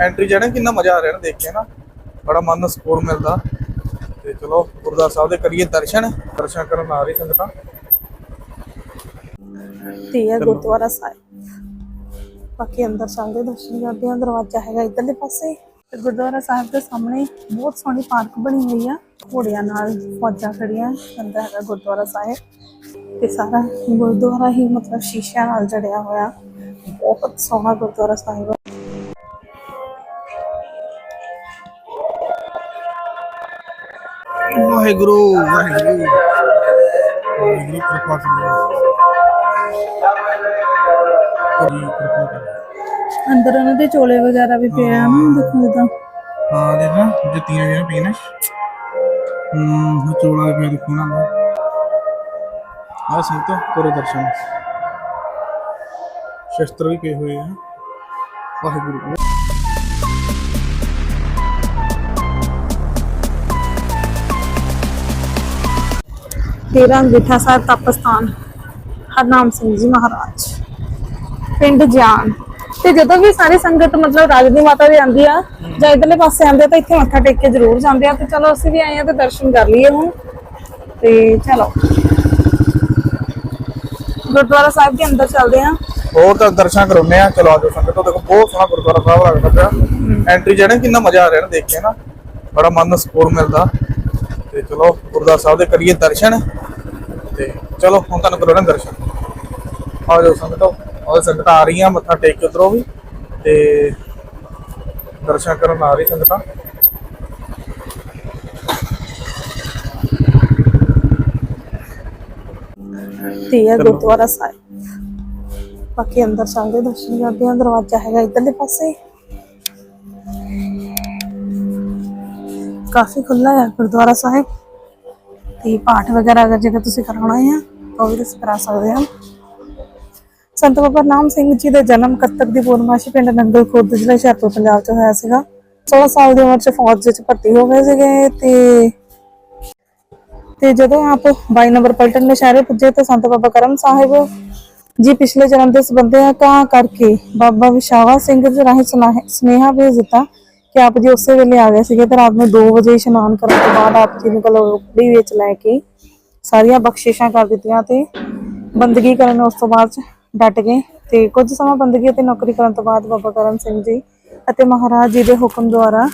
Entry ਜਾਣੇ ਕਿੰਨਾ ਮਜ਼ਾ ਆ ਰਿਹਾ ਨਾ ਦੇਖ ਕੇ ਨਾ। ਬੜਾ ਮਨ ਨੂੰ ਸਕੂਨ ਮਿਲਦਾ। ਤੇ ਚਲੋ ਗੁਰਦੁਆਰਾ ਸਾਹਿਬ ਦੇ ਕਰੀਏ ਦਰਸ਼ਨ। ਦਰਸ਼ਨ ਕਰਨ ਆ ਰਹੀ ਸੰਗਤਾਂ। ਤੇ ਇਹ ਗੁਰਦੁਆਰਾ ਸਾਹਿਬ। ਬਾਕੀ ਅੰਦਰ ਚੱਲਦੇ ਦਰਸ਼ਨ ਕਰਦੇ ਹਾਂ। ਦਰਵਾਜ਼ਾ ਹੈਗਾ ਇਧਰਲੇ ਪਾਸੇ। ਤੇ ਗੁਰਦੁਆਰਾ ਸਾਹਿਬ ਦੇ ਸਾਹਮਣੇ ਬਹੁਤ ਸੋਹਣੀ ਪਾਰਕ ਬਣੀ ਹੋਈ ਆ। ਘੋੜਿਆਂ ਨਾਲ ਫੌਜਾਂ ਖੜੀਆਂ ਅੰਦਰ ਹੈਗਾ ਗੁਰਦੁਆਰਾ ਸਾਹਿਬ। ਤੇ ਸਾਰਾ ਗੁਰਦੁਆਰਾ ਹੀ ਮਤਲਬ ਸ਼ੀਸ਼ਿਆਂ ਨਾਲ ਜੜਿਆ ਹੋਇਆ। ਬਹੁਤ ਸੋਹਣਾ ਗੁਰਦੁਆਰਾ ਸਾਹਿਬ ਵਾਹਿਗੁਰੂ ਵਾਹਿਗੁਰੂ। ਵਾਹਿਗੁਰੂ ਕਿਰਪਾ ਕਰੋ। ਜੀ ਕਿਰਪਾ ਕਰੋ। ਅੰਦਰ ਉਹਨਾਂ ਦੇ ਚੋਲੇ ਵਗੈਰਾ ਵੀ ਪਏ ਆ ਨਾ ਦੇਖੋ ਇਦਾਂ ਹਾਂ ਦੇ ਨਾ ਜੁੱਤੀਆਂ ਜਿਹੜੀਆਂ ਪਈਆਂ ਨੇ। ਹੂੰ ਚੋਲਾ ਵੀ ਪਿਆ ਦੇਖੋ ਨਾ ਆ ਸੰਗਤ ਕਰੋ ਦਰਸ਼ਨ। ਸ਼ਸਤਰ ਵੀ ਪਏ ਹੋਏ ਆ। ਵਾਹਿਗੁਰੂ। ਤੇਰਾ ਅੰਗੀਠਾ ਸਾਹਿਬ ਤਪਸਥਾਨ। ਹਰਨਾਮ ਸਿੰਘ ਜੀ ਮਹਾਰਾਜ। ਪਿੰਡ ਜਾਨ। ਤੇ ਜਦੋਂ ਵੀ ਸਾਰੀ ਸੰਗਤ ਮਤਲਬ ਰਾਜ ਦੀ ਮਾਤਾ ਦੇ ਆਂਦੀ ਆ ਜਾਂ ਇਧਰਲੇ ਪਾਸੇ ਆਂਦੇ ਤਾਂ ਇੱਥੇ ਮੱਥਾ ਟੇਕ ਕੇ ਜ਼ਰੂਰ ਜਾਂਦੇ ਆ। ਤੇ ਚਲੋ ਅਸੀਂ ਵੀ ਆਏ ਆ ਤੇ ਦਰਸ਼ਨ ਕਰ ਲਈਏ ਹੁਣ। ਤੇ ਚਲੋ। ਗੁਰਦੁਆਰਾ ਸਾਹਿਬ ਦੇ ਅੰਦਰ ਚੱਲਦੇ ਆ। ਹੋਰ ਤਾਂ ਦਰਸ਼ਨ ਕਰਾਉਨੇ ਆ। ਚਲੋ ਆਜੋ ਸੰਗਤੋ। ਦੇਖੋ ਬਹੁਤ ਸੋਹਣਾ ਗੁਰਦੁਆਰਾ ਸਾਹਿਬ ਲੱਗਦਾ ਪਿਆ। ਐਂਟਰੀ ਜਾਣੇ ਕਿੰਨਾ ਮਜ਼ਾ ਆ ਰਿਹਾ ਨਾ ਦੇਖ ਕੇ ਨਾ। ਬੜਾ ਮਨ ਨੂੰ ਸਕੂਨ ਮਿਲਦਾ। ਤੇ ਚਲੋ ਗੁਰਦੁਆਰਾ ਸਾਹਿਬ ਦੇ ਕਰੀਏ ਦਰਸ਼ਨ। ਤੇ ਚਲੋ, ਹੁਣ ਤੁਹਾਨੂੰ ਕਰਾਉਣੇ ਦਰਸ਼ਨ। ਆਜੋ ਸੰਗਤੋ ਆਹ ਸੰਗਤਾਂ ਆ ਰਹੀਆਂ, ਮੱਥਾ ਟੇਕ ਕੇ ਉਧਰੋਂ ਵੀ। ਤੇ ਦਰਸ਼ਨ ਕਰਨ ਆ ਰਹੀ ਸੰਗਤਾਂ। ਤੇ ਇਹ ਗੁਰਦੁਆਰਾ ਸਾਹਿਬ। ਬਾਕੀ ਅੰਦਰ ਚੱਲਦੇ, ਦਰਸ਼ਨ ਕਰਦੇ ਆ। ਦਰਵਾਜ਼ਾ ਹੈਗਾ ਇਧਰਲੇ ਪਾਸੇ। ਕਾਫੀ ਖੁੱਲਾ ਹੈ ਗੁਰਦੁਆਰਾ ਸਾਹਿਬ। ਤੇ ਪਾਠ ਵਗੈਰਾ ਅਗਰ ਜੇਕਰ ਤੁਸੀਂ ਕਰਾਉਣਾ ਹੈ ਤਾਂ ਵੀ ਤੁਸੀਂ ਕਰਾ ਸਕਦੇ ਹੋ। ਸੰਤ ਬਾਬਾ ਨਾਮ ਸਿੰਘ ਜੀ ਦੇ ਜਨਮ ਕੱਤਕ ਦੀ ਪੂਰਨਮਾਸ਼ੀ ਪਿੰਡ ਨੰਗਲ ਖੁਰਦ ਜ਼ਿਲ੍ਹਾ ਹੁਸ਼ਿਆਰਪੁਰ, ਪੰਜਾਬ 'ਚ ਹੋਇਆ ਸੀਗਾ। 16 ਸਾਲ ਦੀ ਉਮਰ 'ਚ ਫੌਜ ਵਿੱਚ ਭਰਤੀ ਹੋ ਗਏ ਸੀਗੇ ਤੇ ਤੇ ਜਦੋਂ ਆਪ 22 ਨੰਬਰ ਪਲਟਨ ਸ਼ਹਿਰੇ ਪੁੱਜੇ ਤਾਂ ਸੰਤ ਬਾਬਾ ਕਰਮ ਸਾਹਿਬ ਜੀ ਪਿਛਲੇ ਜਨਮ ਦੇ ਸੰਬੰਧਿਆਂ ਕਾ ਕਰਕੇ ਬਾਬਾ ਵਿਸ਼ਾਵਾ ਸਿੰਘ ਜੀ ਰਾਹੀਂ ਸੁਨਾਹ- ਸੁਨੇਹਾ ਭੇਜ ਦਿੱਤਾ ਕਿ ਆਪ ਜੀ ਉਸੇ ਵੇਲੇ ਆ ਗਏ ਸੀਗੇ ਤੇ ਰਾਤ ਨੂੰ 2 ਵਜੇ ਇਸ਼ਨਾਨ ਕਰਨ ਤੋਂ ਬਾਅਦ ਆਪ ਜੀ ਨੂੰ ਕਲੋਕੜੀ ਵਿੱਚ ਲੈ ਕੇ ਸਾਰੀਆਂ ਬਖਸ਼ਿਸ਼ਾਂ ਕਰ ਦਿੱਤੀਆਂ ਤੇ ਬੰਦਗੀ ਕਰਨ ਉਸ ਤੋਂ ਬਾਅਦ 'ਚ ਡਟ ਗਏ ਤੇ ਕੁਝ ਸਮਾਂ ਬੰਦਗੀ ਅਤੇ ਨੌਕਰੀ ਕਰਨ ਤੋਂ ਬਾਅਦ ਬਾਬਾ ਕਰਮ ਸਿੰਘ ਜੀ ਅਤੇ ਮਹਾਰਾਜ ਜੀ ਦੇ ਹੁਕਮ ਦੁਆਰਾ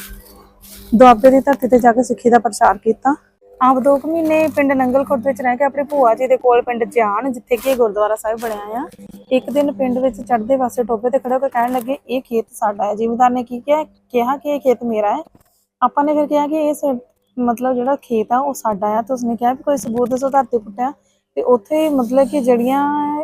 ਦੁਆਬੇ ਦੀ ਧਰਤੀ ਤੇ ਜਾ ਕੇ ਸਿੱਖੀ ਦਾ ਪ੍ਰਚਾਰ ਕੀਤਾ। ਆਪ ਦੋ ਮਹੀਨੇ ਪਿੰਡ ਨੰਗਲ ਵਿੱਚ ਰਹਿ ਕੇ ਆਪਣੇ ਭੂਆ ਜੀ ਦੇ ਕੋਲ ਪਿੰਡ ਜਾਨ ਜਿੱਥੇ ਕਿ ਗੁਰਦੁਆਰਾ ਸਾਹਿਬ ਬਣਿਆ ਆ। ਇੱਕ ਦਿਨ ਪਿੰਡ ਵਿੱਚ ਚੜ੍ਹਦੇ ਪਾਸੇ ਟੋਬੇ ਤੇ ਖੜੇ ਹੋ ਕੇ ਕਹਿਣ ਲੱਗੇ, ਇਹ ਖੇਤ ਸਾਡਾ ਹੈ। ਜ਼ਿਮੀਂਦਾਰ ਨੇ ਕੀ ਕਿਹਾ? ਕਿਹਾ ਕਿ ਇਹ ਖੇਤ ਮੇਰਾ ਹੈ। ਆਪਾਂ ਨੇ ਫਿਰ ਕਿਹਾ ਕਿ ਇਹ ਸ- ਮਤਲਬ ਜਿਹੜਾ ਖੇਤ ਆ, ਉਹ ਸਾਡਾ ਆ। ਤੇ ਉਸਨੇ ਕਿਹਾ ਵੀ ਕੋਈ ਸਬੂਤ ਦੱਸੋ ਧਰਤੀ ਪੁੱਟਿਆ। ਤੇ ਉੱਥੇ ਮਤਲਬ ਕਿ ਜਿਹੜੀਆਂ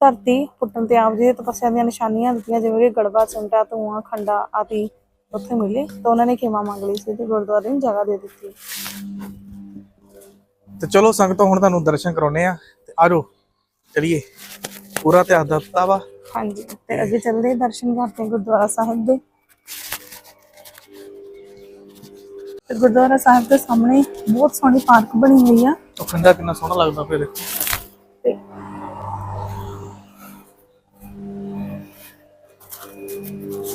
ਧਰਤੀ ਪੁੱਟਣ ਤੇ ਆਪ ਜੀ ਦੀ ਤਪੱਸਿਆ ਦੀਆਂ ਨਿਸ਼ਾਨੀਆਂ ਦਿੱਤੀਆਂ, ਜਿਵੇਂ ਕਿ ਗੜਬਾ ਚਿਮਟਾ ਧੂਆਂ, ਖੰਡਾ ਆਦਿ। ਉੱਥੇ ਮਿਲੇ ਤਾਂ ਉਹਨਾਂ ਨੇ ਖੇਮਾ ਮੰਗ ਲਈ ਸੀ ਤੇ ਗੁਰਦੁਆਰੇ ਨੂੰ ਜਗ੍ਹਾ ਦੇ ਦਿੱਤੀ। ਤੇ ਚਲੋ ਸੰਗਤੋ ਹੁਣ ਤੁਹਾਨੂੰ ਦਰਸ਼ਨ ਕਰਾਉਨੇ ਆ ਤੇ ਆਜੋ ਚਲਿਏ। ਪੂਰਾ ਧਿਆਨ ਦਿੱਤਾ ਵਾ। ਹਾਂਜੀ ਤੇ ਅੱਗੇ ਚੱਲਦੇ ਦਰਸ਼ਨ ਕਰਦੇ ਗੁਰਦੁਆਰਾ ਸਾਹਿਬ ਦੇ। ਤੇ ਗੁਰਦੁਆਰਾ ਸਾਹਿਬ ਦੇ ਸਾਹਮਣੇ ਬਹੁਤ ਸੋਹਣੀ ਪਾਰਕ ਬਣੀ ਹੋਈ ਆ। ਉਹ ਖੰਡਾ ਕਿੰਨਾ ਸੋਹਣਾ ਲੱਗਦਾ ਫਿਰ। ਤੇ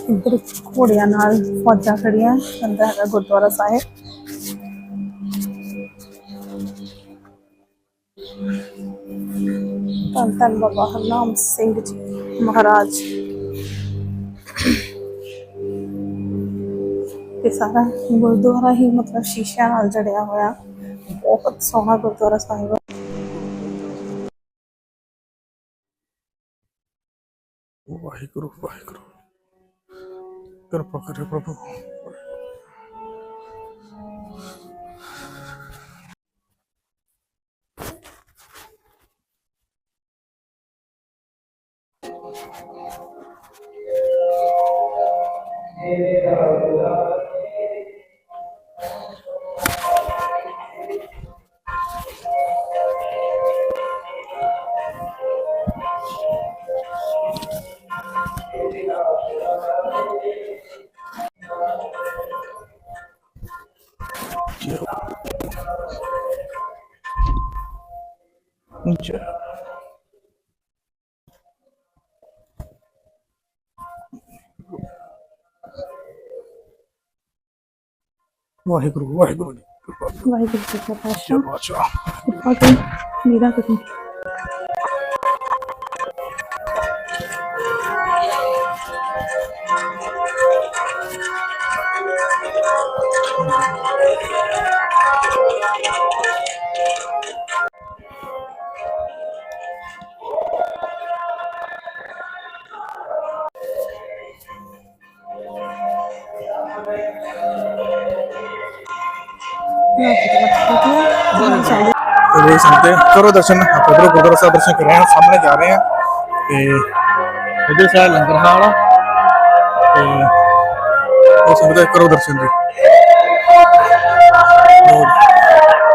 ਇੱਧਰ ਘੋੜਿਆਂ ਨਾਲ ਫੌਜਾਂ ਖੜੀਆਂ ਅੰਦਰ ਹੈਗਾ ਗੁਰਦੁਆਰਾ ਸਾਹਿਬ। ਧੰਨ ਧੰਨ ਬਾਬਾ ਹਰਨਾਮ ਸਿੰਘ ਜੀ ਮਹਾਰਾਜ। ਤੇ ਸਾਰਾ ਗੁਰਦੁਆਰਾ ਹੀ ਮਤਲਬ ਸ਼ੀਸ਼ਿਆਂ ਨਾਲ ਜੜਿਆ ਹੋਇਆ। ਬਹੁਤ ਸੋਹਣਾ ਗੁਰਦੁਆਰਾ ਸਾਹਿਬ। ਵਾਹਿਗੁਰੂ ਵਾਹਿਗੁਰੂ। ਵਾਹਿਗੁਰੂ ਕਿਰਪਾ ਕਰੇ ਨੀਚੇ ਨੀਚੇ ਵਾਹਿਗੁਰੂ ਵਾਹਿਗੁਰੂ ਵਾਹਿਗੁਰੂ ਜੀ ਕਾ ਖਾਲਸਾ ਵਾਹਿਗੁਰੂ ਮੇਰਾ ਕਸਮ ਤੇ ਵੇਖ ਸਕਦੇ ਹੋ। ਕਰੋ ਦਰਸ਼ਨ ਆਪਾਂ ਇਧਰ ਗੁਰਦੁਆਰਾ ਸਾਹਿਬ ਦਰਸ਼ਨ ਕਰ ਰਹੇ ਹਾਂ ਸਾਹਮਣੇ ਜਾ ਰਹੇ ਹਾਂ ਤੇ ਇਧਰ ਸਾਹ ਲੰਗਰ ਹਾਲ ਤੇ ਉਹ ਸਕਦੇ ਹੋ, ਕਰੋ ਦਰਸ਼ਨ ਜੀ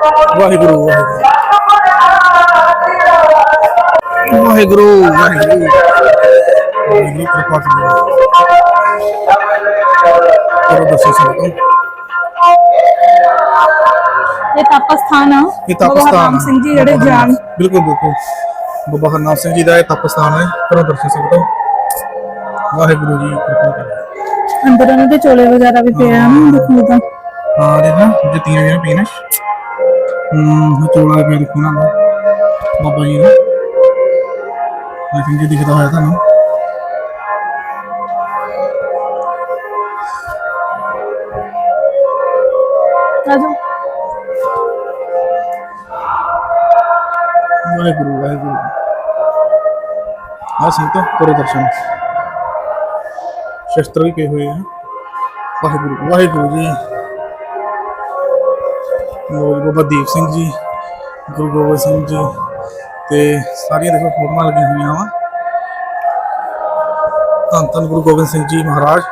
ਵਾਹਿਗੁਰੂ ਵਾਹਿਗੁਰੂ। ਵਾਹਿਗੁਰੂ ਵਾਹਿਗੁਰੂ। ਵਾਹਿਗੁਰੂ ਕਿਰਪਾ ਕਰੋ। ਕਰੋ ਦਰਸ਼ਨ ਸੰਗਤੋ ਇਹ ਤਪ ਸਥਾਨ ਆ। ਇਹ ਤਪ ਬਾਬਾ ਸਥਾਨ ਹਰਨਾਮ ਆ। ਸਿੰਘ ਜੀ ਜਿਹੜੇ ਹਰਨਾਮ- ਬਿਲਕੁਲ ਬਿਲਕੁਲ। ਬਾਬਾ ਹਰਨਾਮ ਸਿੰਘ ਜੀ ਦਾ ਇਹ ਤਪ ਸਥਾਨ ਹੈ। ਕਰੋ ਦਰਸ਼ਨ ਸੰਗਤੋ ਵਾਹਿਗੁਰੂ ਜੀ ਕਿਰਪਾ ਕਰੋ। ਅੰਦਰ ਉਹਨਾਂ ਦੇ ਚੋਲੇ ਵਗੈਰਾ ਵੀ ਪਏ ਆ ਨਾ ਦੇਖੋ ਤਾਂ। ਹਾਂ ਦੇਖੋ ਜੁੱਤੀਆਂ ਜਿਹੜੀਆਂ ਪਈਆਂ ਨੇ ਹੂੰ ਉਹ ਚੋਲਾ ਪਿਆ ਦੇਖੋ ਨਾ ਬਾਬਾ ਜੀ ਦਾ ਲੇਕਿਨ ਜੀ ਦਿਖਦਾ ਹੋਇਆ ਤੁਹਾਨੂੰ ਆ ਜਾਓ ਵਾਹਿਗੁਰੂ ਵਾਹਿਗੁਰੂ ਆ ਸੰਤੋ ਕਰੋ ਦਰਸ਼ਨ ਸ਼ਸਤਰ ਵੀ ਪਏ ਹੋਏ ਆ ਵਾਹਿਗੁਰੂ ਵਾਹਿਗੁਰੂ ਜੀ ਲੋ ਬਾਬਾ ਦੀਪ ਸਿੰਘ ਜੀ ਗੁਰੂ ਗੋਬਿੰਦ ਸਿੰਘ ਜੀ ਤੇ ਸਾਰੀਆਂ ਦੇਖੋ ਫੋਟੋਆਂ ਲੱਗੀਆਂ ਹੋਈਆਂ ਵਾ। ਧੰਨ ਧੰਨ ਗੁਰੂ ਗੋਬਿੰਦ ਸਿੰਘ ਜੀ ਮਹਾਰਾਜ।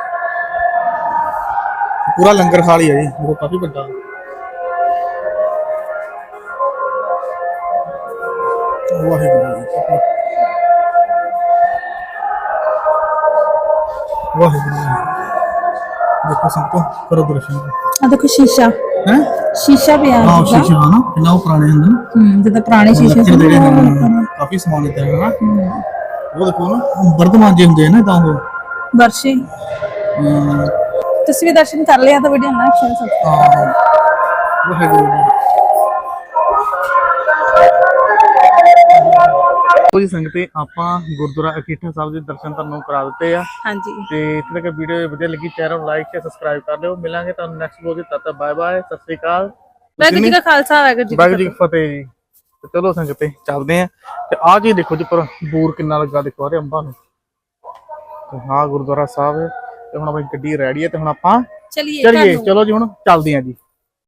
ਪੂਰਾ ਲੰਗਰ ਹਾਲ ਹੀ ਹੈ ਜੀ ਦੇਖੋ ਕਾਫੀ ਵੱਡਾ। ਵਾਹਿਗੁਰੂ ਜੀ। ਵਾਹਿਗੁਰੂ ਜੀ। ਦੇਖੋ ਸੰਤੋ ਕਰੋ ਦਰਸ਼ਨ। ਆ ਦੇਖੋ ਸ਼ੀਸ਼ਾ। ਹੈ? ਸ਼ੀਸ਼ਾ ਪਿਆ ਹਾਂ। ਸ਼ੀਸ਼ੇ ਹਾਂ ਨਾ ਕਿੰਨਾ ਉਹ ਪੁਰਾਣੇ ਹੁੰਦੇ ਨੇ। ਹੂੰ ਜਿੱਦਾਂ ਪੁਰਾਣੇ ਸ਼ੀਸ਼ੇ ਸੀ ਨਾ, ਉਹ ਜਿਹੜੇ ਕਾਫੀ ਸਮਾਨ ਇੱਥੇ ਹੈ ਨਾ। ਉਹ ਦੇਖੋ ਨਾ ਉਹ ਵਰਤਮਾਨ ਜੇ ਹੁੰਦੇ ਨਾ ਤਾਂ ਉਹ। ਨੇ ਵਰਸ਼ੇ ਅਮ, ਤੁਸੀਂ ਵੀ ਦਰਸ਼ਨ ਕਰ ਲਿਆ ਤਾਂ ਵੀਡੀਓ ਨਾ ਸ਼ੇਅਰ ਕਰ ਹਾਂ ਵਾਹਿਗੁਰੂ ਜੀ ਸੰਗਤੇ ਆਪਾਂ ਗੁਰਦੁਆਰਾ ਅਕੀਠਾ ਸਾਹਿਬ ਦੇ ਦਰਸ਼ਨ ਤੁਹਾਨੂੰ ਕਰਾ ਦਿੱਤੇ ਆ। ਹਾਂਜੀ। ਤੇ ਇੱਥੇ ਤੱਕ ਵੀਡੀਓ ਵਧੀਆ ਲੱਗੀ ਚੈਨਲ ਨੂੰ ਲਾਈਕ ਤੇ ਸਬਸਕ੍ਰਾਈਬ ਕਰ ਲਿਓ। ਮਿਲਾਂਗੇ ਤੁਹਾਨੂੰ ਨੈਕਸਟ ਵਲੋਗ ਦੇ ਤਦ ਤੱਕ ਬਾਏ ਬਾਏ ਸਤਿ ਸ੍ਰੀ ਅਕਾਲ। ਵਾਹਿਗੁਰੂ ਜੀ ਕਾ ਖਾਲਸਾ ਵਾਹਿਗੁਰੂ ਜੀ ਵਾਹਿਗੁਰੂ ਜੀ ਫਤਿਹ। ਜੀ। ਤੇ ਚਲੋ ਸੰਗਤੇ ਚੱਲਦੇ ਆ। ਤੇ ਆਹ ਜੀ ਦੇਖੋ ਜੀ ਪਰ ਬੂਰ ਕਿੰਨਾ ਲੱਗਾ ਦੇਖੋ ਆਰੇ ਅੰਬਾਂ ਨੂੰ। ਤੇ ਹਾਂ ਗੁਰਦੁਆਰਾ ਸਾਹਿਬ ਤੇ ਹੁਣ ਆਪਣੀ ਗੱਡੀ ਰੈਡੀ ਹੈ ਤੇ ਹੁਣ ਆਪਾਂ ਚਲਿਏ ਚਲੋ ਜੀ ਹੁਣ ਚੱਲਦੇ ਆ ਜੀ।